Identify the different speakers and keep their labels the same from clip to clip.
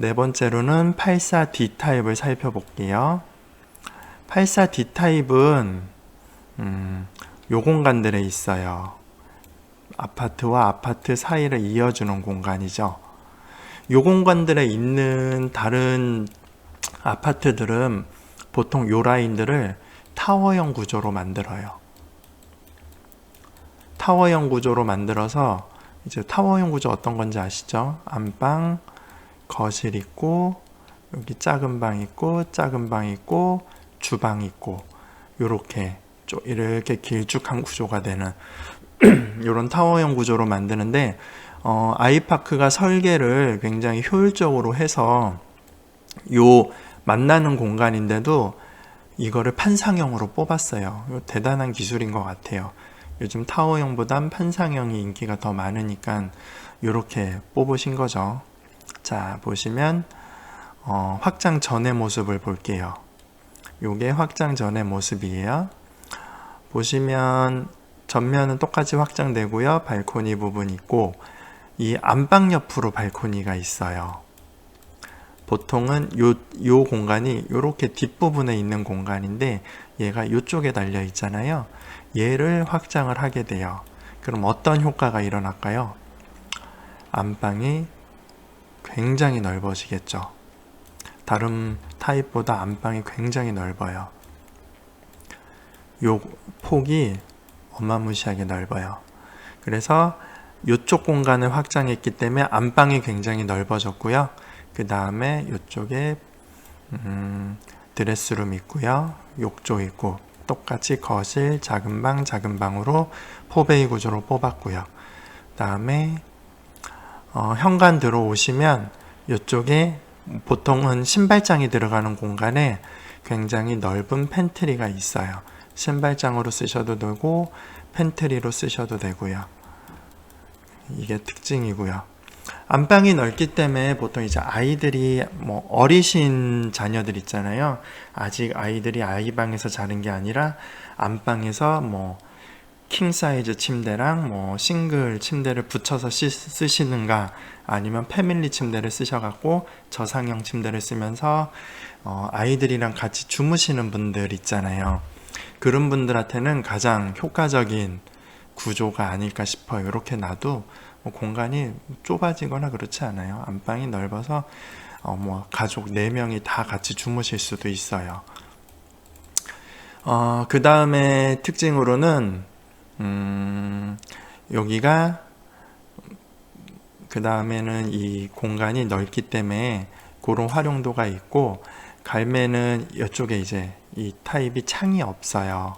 Speaker 1: 네 번째로는 84D 타입을 살펴볼게요. 84D 타입은 음, 요 공간들에 있어요. 아파트와 아파트 사이를 이어주는 공간이죠. 요 공간들에 있는 다른 아파트들은 보통 요 라인들을 타워형 구조로 만들어요. 타워형 구조로 만들어서 이제 타워형 구조 어떤 건지 아시죠? 안방, 거실 있고 여기 작은 방 있고 작은 방 있고 주방 있고 요렇게 좀 이렇게 길쭉한 구조가 되는 이런 타워형 구조로 만드는데 어, 아이파크가 설계를 굉장히 효율적으로 해서 요 만나는 공간인데도 이거를 판상형으로 뽑았어요. 대단한 기술인 것 같아요. 요즘 타워형보단 판상형이 인기가 더 많으니까 이렇게 뽑으신 거죠. 자 보시면 어, 확장 전의 모습을 볼게요. 요게 확장 전의 모습이에요. 보시면 전면은 똑같이 확장되고요. 발코니 부분 있고 이 안방 옆으로 발코니가 있어요. 보통은 요, 요 공간이 요렇게 뒷부분에 있는 공간인데 얘가 요쪽에 달려 있잖아요. 얘를 확장을 하게 돼요. 그럼 어떤 효과가 일어날까요? 안방이 굉장히 넓어지겠죠. 다른 타입보다 안방이 굉장히 넓어요. 요 폭이 어마무시하게 넓어요. 그래서 이쪽 공간을 확장했기 때문에 안방이 굉장히 넓어졌고요. 그 다음에 이쪽에 음, 드레스룸 있고요. 욕조 있고 똑같이 거실, 작은 방, 작은 방으로 포베이 구조로 뽑았고요. 다음에 어, 현관 들어오시면 이쪽에 보통은 신발장이 들어가는 공간에 굉장히 넓은 팬트리가 있어요. 신발장으로 쓰셔도 되고 팬트리로 쓰셔도 되고요. 이게 특징이고요. 안방이 넓기 때문에 보통 이제 아이들이 뭐 어리신 자녀들 있잖아요. 아직 아이들이 아이방에서 자는 게 아니라 안방에서 뭐 킹 사이즈 침대랑 뭐 싱글 침대를 붙여서 시, 쓰시는가 아니면 패밀리 침대를 쓰셔갖고 저상형 침대를 쓰면서 어, 아이들이랑 같이 주무시는 분들 있잖아요. 그런 분들한테는 가장 효과적인 구조가 아닐까 싶어요. 이렇게 놔도 뭐 공간이 좁아지거나 그렇지 않아요. 안방이 넓어서 어, 뭐 가족 4명이 다 같이 주무실 수도 있어요. 어, 그 다음에 특징으로는 음, 여기가 그 다음에는 이 공간이 넓기 때문에 그런 활용도가 있고 갈매는 이쪽에 이제 이 타입이 창이 없어요.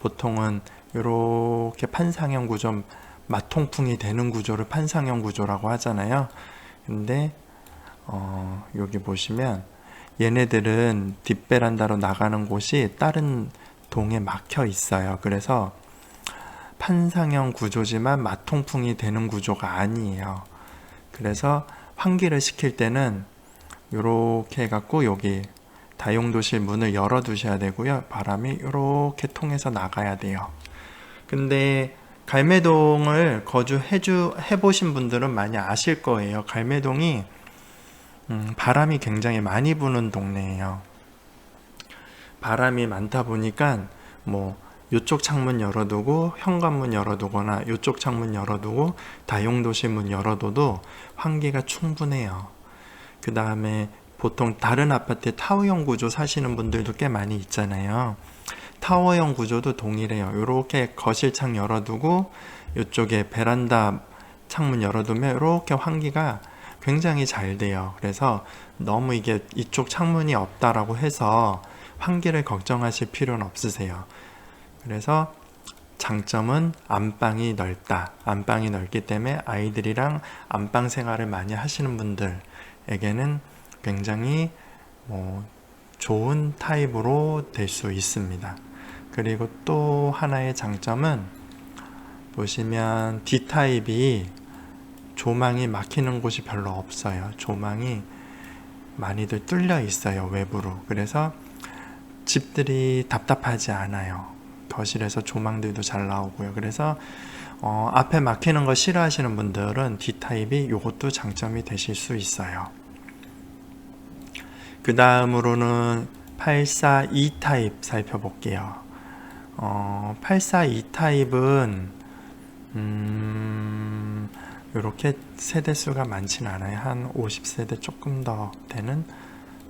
Speaker 1: 보통은 이렇게 판상형 구조, 마통풍이 되는 구조를 판상형 구조라고 하잖아요. 근데 어, 여기 보시면 얘네들은 뒷베란다로 나가는 곳이 다른 동에 막혀 있어요. 그래서 판상형 구조지만 마통풍이 되는 구조가 아니에요. 그래서 환기를 시킬 때는 이렇게 해갖고 여기 다용도실 문을 열어 두셔야 되고요. 바람이 이렇게 통해서 나가야 돼요. 근데 갈매동을 거주해 주 해보신 분들은 많이 아실 거예요. 갈매동이 음, 바람이 굉장히 많이 부는 동네예요. 바람이 많다 보니까 뭐 이쪽 창문 열어두고 현관문 열어두거나 이쪽 창문 열어두고 다용도실 문 열어둬도 환기가 충분해요. 그 다음에 보통 다른 아파트에 타워형 구조 사시는 분들도 꽤 많이 있잖아요. 타워형 구조도 동일해요. 이렇게 거실 창 열어두고 이쪽에 베란다 창문 열어두면 이렇게 환기가 굉장히 잘 돼요. 그래서 너무 이게 이쪽 창문이 없다라고 해서 환기를 걱정하실 필요는 없으세요. 그래서 장점은 안방이 넓다. 안방이 넓기 때문에 아이들이랑 안방 생활을 많이 하시는 분들에게는 굉장히 뭐 좋은 타입으로 될 수 있습니다. 그리고 또 하나의 장점은 보시면 D 타입이 조망이 막히는 곳이 별로 없어요. 조망이 많이들 뚫려 있어요. 외부로. 그래서 집들이 답답하지 않아요. 거실에서 조망들도 잘 나오고요. 그래서 어, 앞에 막히는 거 싫어하시는 분들은 D 타입이 이것도 장점이 되실 수 있어요. 그 다음으로는 842 타입 살펴볼게요. 어, 842 타입은 음, 이렇게 세대 수가 많지는 않아요. 한 50세대 조금 더 되는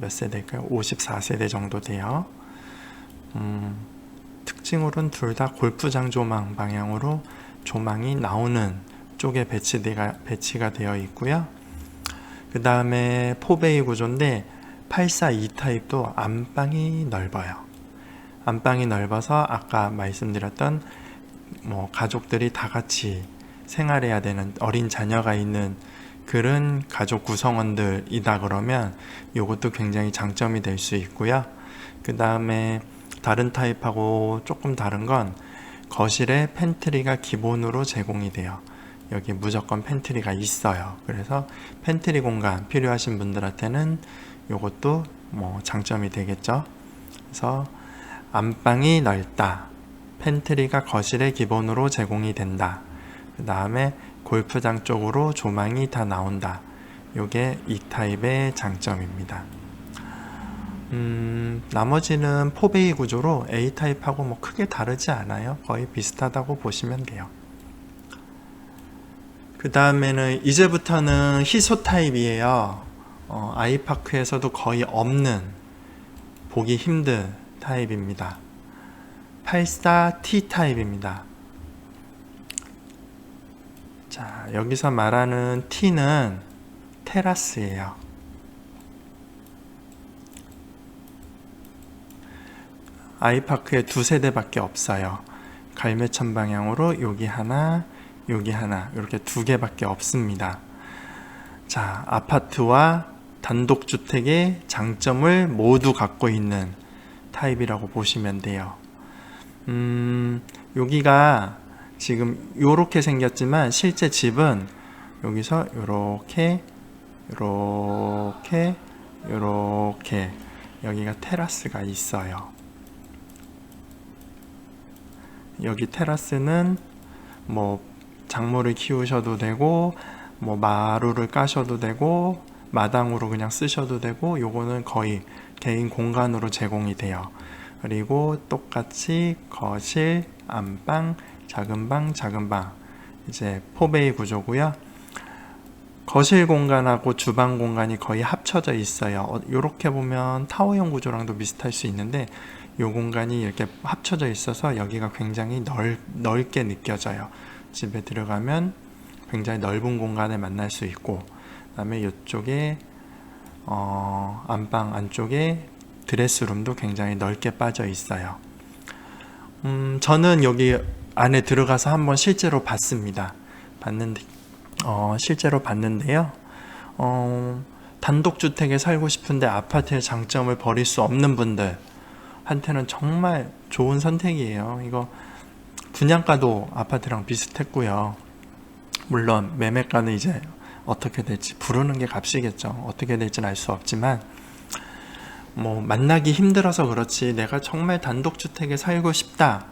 Speaker 1: 몇 세대일까요? 54세대 정도 돼요. 음, 특징으로는 둘 다 골프장 조망 방향으로 조망이 나오는 쪽에 배치가, 배치가 되어 있고요. 그 다음에 포베이 구조인데 842 타입도 안방이 넓어요. 안방이 넓어서 아까 말씀드렸던 뭐 가족들이 다 같이 생활해야 되는 어린 자녀가 있는 그런 가족 구성원들이다 그러면 이것도 굉장히 장점이 될 수 있고요. 그 다음에 다른 타입하고 조금 다른 건 거실에 팬트리가 기본으로 제공이 돼요. 여기 무조건 팬트리가 있어요. 그래서 팬트리 공간 필요하신 분들한테는 이것도 뭐 장점이 되겠죠. 그래서 안방이 넓다. 팬트리가 거실에 기본으로 제공이 된다. 그 다음에 골프장 쪽으로 조망이 다 나온다. 요게 이 타입의 장점입니다. 음, 나머지는 포베이 구조로 A 타입하고 뭐 크게 다르지 않아요. 거의 비슷하다고 보시면 돼요. 그 다음에는 이제부터는 희소 타입이에요. 어, 아이파크에서도 거의 없는 보기 힘든 타입입니다. 84T 타입입니다. 자, 여기서 말하는 T는 테라스예요. 아이파크에 두 세 대밖에 없어요. 갈매천 방향으로 여기 하나, 여기 하나, 이렇게 두 개밖에 없습니다. 자, 아파트와 단독주택의 장점을 모두 갖고 있는 타입이라고 보시면 돼요. 음, 여기가 지금 요렇게 생겼지만 실제 집은 여기서 요렇게 여기가 테라스가 있어요. 여기 테라스는 뭐 작물을 키우셔도 되고 뭐 마루를 까셔도 되고 마당으로 그냥 쓰셔도 되고 요거는 거의 개인 공간으로 제공이 돼요. 그리고 똑같이 거실, 안방, 작은 방, 작은 방 이제 포베이 구조고요. 거실 공간하고 주방 공간이 거의 합쳐져 있어요. 이렇게 보면 타워형 구조랑도 비슷할 수 있는데 이 공간이 이렇게 합쳐져 있어서 여기가 굉장히 넓, 넓게 느껴져요. 집에 들어가면 굉장히 넓은 공간을 만날 수 있고 그다음에 이쪽에 어, 안방 안쪽에 드레스룸도 굉장히 넓게 빠져 있어요. 음, 저는 여기 안에 들어가서 한번 실제로 봤습니다. 봤는데 어, 실제로 봤는데요. 어, 단독주택에 살고 싶은데 아파트의 장점을 버릴 수 없는 분들 한테는 정말 좋은 선택이에요. 이거 분양가도 아파트랑 비슷했고요. 물론 매매가는 이제 어떻게 될지 부르는 게 값이겠죠. 어떻게 될지는 알 수 없지만 뭐 만나기 힘들어서 그렇지 내가 정말 단독주택에 살고 싶다.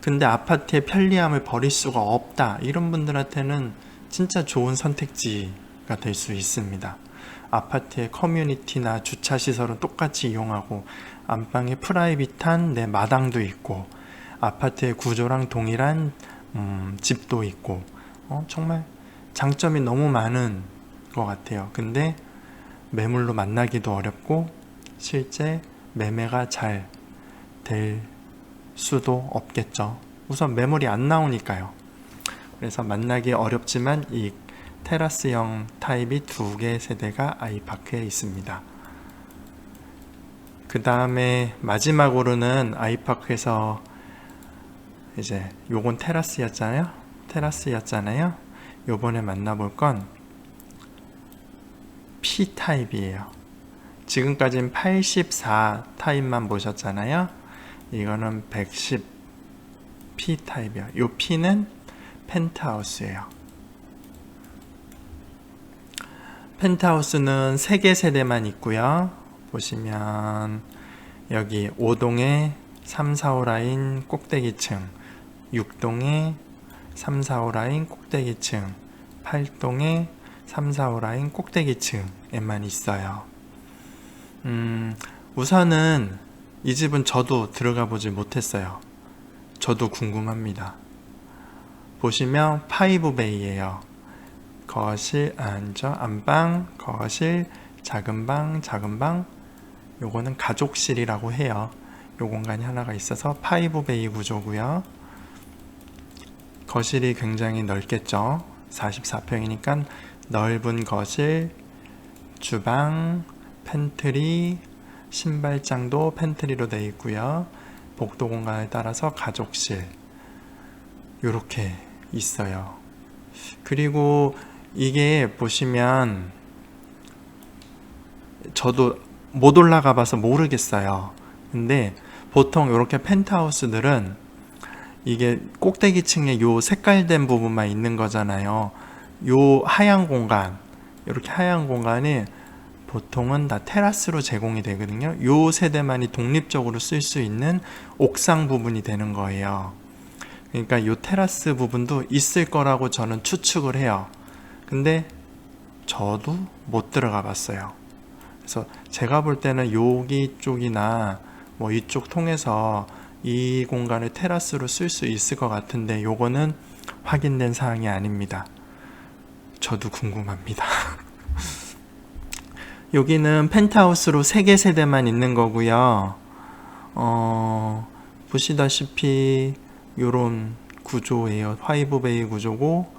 Speaker 1: 근데 아파트의 편리함을 버릴 수가 없다. 이런 분들한테는 진짜 좋은 선택지 가 될 수 있습니다. 아파트의 커뮤니티나 주차 시설은 똑같이 이용하고 안방에 프라이빗한 내 마당도 있고 아파트의 구조랑 동일한 음, 집도 있고 어, 정말 장점이 너무 많은 것 같아요. 근데 매물로 만나기도 어렵고 실제 매매가 잘 될 수도 없겠죠. 우선 매물이 안 나오니까요. 그래서 만나기 어렵지만 이 테라스형 타입이 두 개 세대가 아이파크에 있습니다. 그 다음에 마지막으로는 아이파크에서 이제 요건 테라스였잖아요. 테라스였잖아요. 요번에 만나볼 건 P 타입이에요. 지금까지는 84 타입만 보셨잖아요. 이거는 110 P 타입이요. 요 P는 펜트하우스예요. 펜트하우스는 3개 세대만 있고요. 보시면 여기 5동에 3, 4, 5 라인 꼭대기층, 6동에 3, 4, 5 라인 꼭대기층, 8동에 3, 4, 5 라인 꼭대기층에만 있어요. 음, 우선은 이 집은 저도 들어가 보지 못했어요. 저도 궁금합니다. 보시면 파이브 베이예요. 거실, 안저 안방, 거실, 작은 방, 작은 방. 요거는 가족실이라고 해요. 요 공간이 하나가 있어서 파이브 베이 구조고요. 거실이 굉장히 넓겠죠. 44평이니까 넓은 거실, 주방, 팬트리, 신발장도 팬트리로 되어 있고요. 복도 공간에 따라서 가족실 이렇게 있어요. 그리고 이게 보시면 저도 못 올라가 봐서 모르겠어요. 근데 보통 이렇게 펜트하우스들은 이게 꼭대기 층에 요 색깔된 부분만 있는 거잖아요. 요 하얀 공간, 이렇게 하얀 공간이 보통은 다 테라스로 제공이 되거든요. 요 세대만이 독립적으로 쓸 수 있는 옥상 부분이 되는 거예요. 그러니까 요 테라스 부분도 있을 거라고 저는 추측을 해요. 근데 저도 못 들어가 봤어요. 그래서 제가 볼 때는 여기 쪽이나 뭐 이쪽 통해서 이 공간을 테라스로 쓸 수 있을 것 같은데 요거는 확인된 사항이 아닙니다. 저도 궁금합니다. 여기는 펜트하우스로 3개 세대만 있는 거고요. 어, 보시다시피 요런 구조예요. 화이브베이 구조고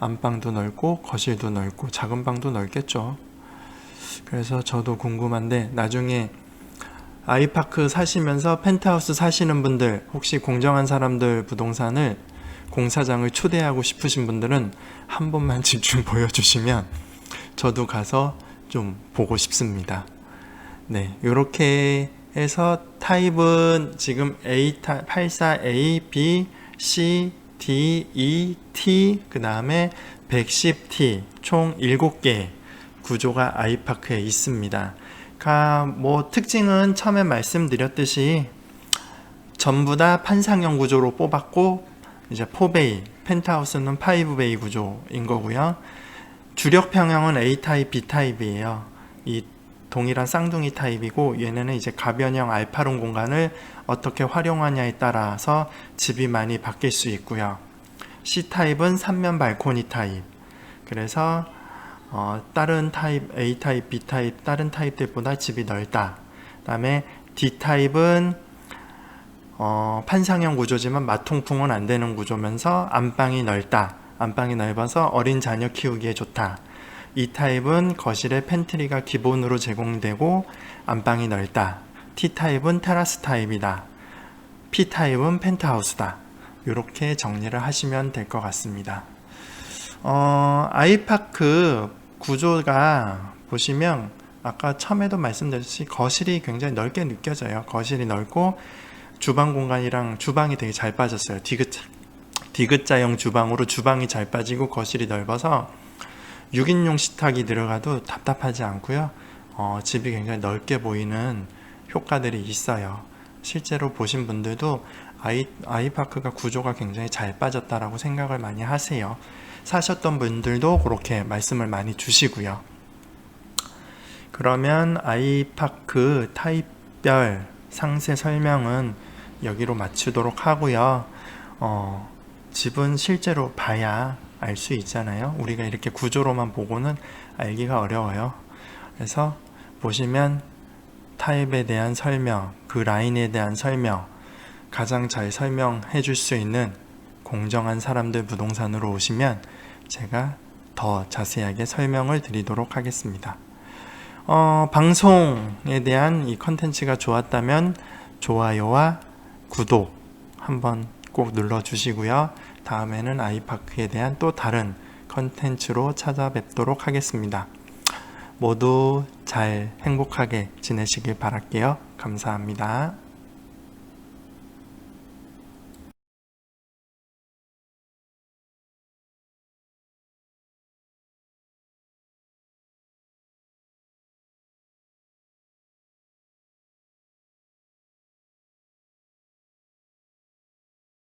Speaker 1: 안방도 넓고 거실도 넓고 작은 방도 넓겠죠. 그래서 저도 궁금한데 나중에 아이파크 사시면서 펜트하우스 사시는 분들 혹시 공정한 사람들 부동산을 공사장을 초대하고 싶으신 분들은 한 번만 집좀 보여주시면 저도 가서 좀 보고 싶습니다. 네, 이렇게 해서 타입은 지금 A 타 84A, B, C, D, E, T 그 다음에 110T 총 7개 구조가 아이파크에 있습니다. 뭐 특징은 처음에 말씀드렸듯이 전부 다 판상형 구조로 뽑았고 이제 4베이, 펜트하우스는 5베이 구조인 거고요. 주력 평형은 A 타입, B 타입이에요. 이 동일한 쌍둥이 타입이고 얘네는 이제 가변형 알파룸 공간을 어떻게 활용하냐에 따라서 집이 많이 바뀔 수 있고요. C 타입은 3면 발코니 타입. 그래서 어, 다른 타입 A 타입, B 타입 다른 타입들보다 집이 넓다. 그다음에 D 타입은 어, 판상형 구조지만 마통풍은 안 되는 구조면서 안방이 넓다. 안방이 넓어서 어린 자녀 키우기에 좋다. 이 타입은 거실에 팬트리가 기본으로 제공되고 안방이 넓다. T 타입은 테라스 타입이다. P 타입은 펜트하우스다. 이렇게 정리를 하시면 될 것 같습니다. 어, 아이파크 구조가 보시면 아까 처음에도 말씀드렸듯이 거실이 굉장히 넓게 느껴져요. 거실이 넓고 주방 공간이랑 주방이 되게 잘 빠졌어요. 디귿 디귿자형 주방으로 주방이 잘 빠지고 거실이 넓어서 6인용 식탁이 들어가도 답답하지 않고요. 어, 집이 굉장히 넓게 보이는 효과들이 있어요. 실제로 보신 분들도 아이, 아이파크가 구조가 굉장히 잘 빠졌다라고 생각을 많이 하세요. 사셨던 분들도 그렇게 말씀을 많이 주시고요. 그러면 아이파크 타입별 상세 설명은 여기로 마치도록 하고요. 어, 집은 실제로 봐야 알 수 있잖아요. 우리가 이렇게 구조로만 보고는 알기가 어려워요. 그래서 보시면 타입에 대한 설명, 그 라인에 대한 설명, 가장 잘 설명해 줄 수 있는 공정한 사람들 부동산으로 오시면 제가 더 자세하게 설명을 드리도록 하겠습니다. 어, 방송에 대한 이 컨텐츠가 좋았다면 좋아요와 구독 한번 꼭 눌러주시고요. 다음에는 아이파크에 대한 또 다른 컨텐츠로 찾아뵙도록 하겠습니다. 모두 잘 행복하게 지내시길 바랄게요. 감사합니다.